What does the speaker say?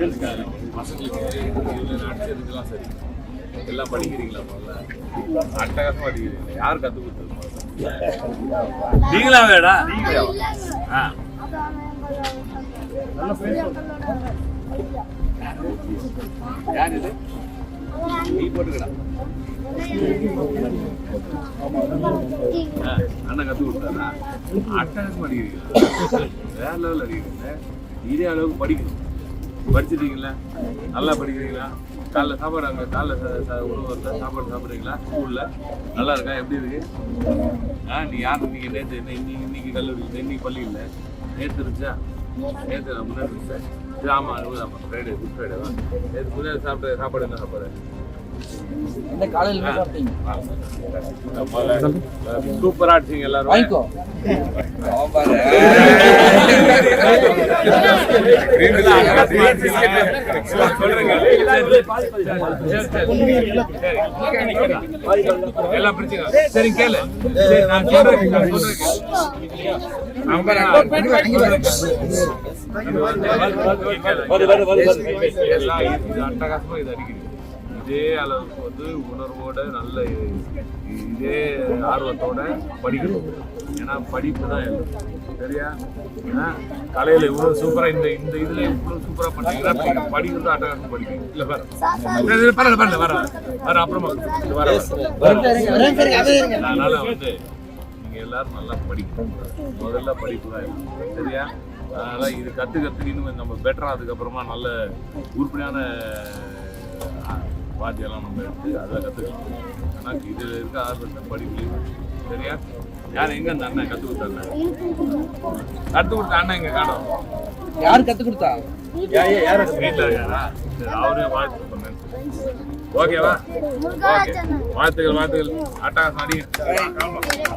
எல்லாம் சரி எல்லாம் படிக்கிறீங்களா முதல்ல அட்டகாசமா படிக்கிறீங்களா யார் கத்து கொடுத்தது நீங்களா வேடா? ஆ யார் இது நீ போட்டுக்கடா அண்ணன் கத்து கொடுத்தாரா அட்டகாசமா அடிக்கிறீங்களா வேற லெவல் அடிக்கிறீங்க இதே அளவுக்கு படிக்கணும் படிச்சிட்டீங்களா? நல்லா படிக்கிறீங்களா? காலைல சாப்பாடு அங்கே காலைல உணவகத்தில் சாப்பாடு சாப்பிட்றீங்களா? ஸ்கூலில். நல்லா இருக்கா? எப்படி இருக்கு? ஆ நீ யார்? இன்னைக்கு நேற்று என்ன இன்னைக்கு இன்னைக்கு கல்லூரி இல்லை இன்னைக்கு பள்ளி இல்லை நேற்று இருந்துச்சா? நேற்று நான் முன்னாடி இருந்துச்சேன் ஆமாம் ஆமாம் ஃப்ரைடே குட் ஃப்ரைடே தான் நேற்று முன்னாடி சாப்பிட்ட சாப்பாடு என்ன சாப்பாடு? இந்த காலையில் என்ன சாப்பிட்டீங்க சூப்பரா அடிச்சீங்க எல்லாரும் வாங்கிக்கோ. சரி, கேளு. நான் சொல்றேன், நான் சொல்றேன் கேளு. நான் சொல்றேன். எல்லாம் இது அட்டகாசமா இது அடிக்குது. இதே அளவுக்கு வந்து உணர்வோட நல்ல இதே ஆர்வத்தோட படிக்கணும். ஏன்னா படிப்பு தான் எல்லாம். சரியா? ஆ, கலையில இவ்வளவு சூப்பரா இந்த இந்த இதுல இவ்வளவு சூப்பரா பண்ணீங்கன்னா நீங்க படிக்கிறது அட்டகாசம் படிக்கணும் இல்ல இல்ல, பரவாயில்ல பரவாயில்ல வர வர. அப்புறமா வர. வர அதனால வந்து நீங்க எல்லாரும் நல்லா படிக்கணும். முதல்ல படிப்பு தான். சரியா? அதனால இது கத்துக்கிறதுக்கு இன்னும் நம்ம பெட்டரா அதுக்கப்புறமா நல்ல அஹ், வாத்தியெல்லாம் நம்ம எடுத்து அதை கத்துக்கலாம் ஆனா இதுல இருக்க ஆர்வத்தை படிக்கலையும் சரியா? யார் எங்க அந்த அண்ணன் கத்து கொடுத்தாங்க கத்து கொடுத்த அண்ணன் எங்க காணும் யார் கத்து கொடுத்தா? வீட்டில் இருக்காரா? சரி அவரே வாழ்த்து பண்ணேன் ஓகேவா? ஓகே. வாழ்த்துக்கள் வாழ்த்துக்கள். அட்டகாசம் அடிங்க சரி, சரி, அண்ணா, இருங்க, நான் சொல்றேன்.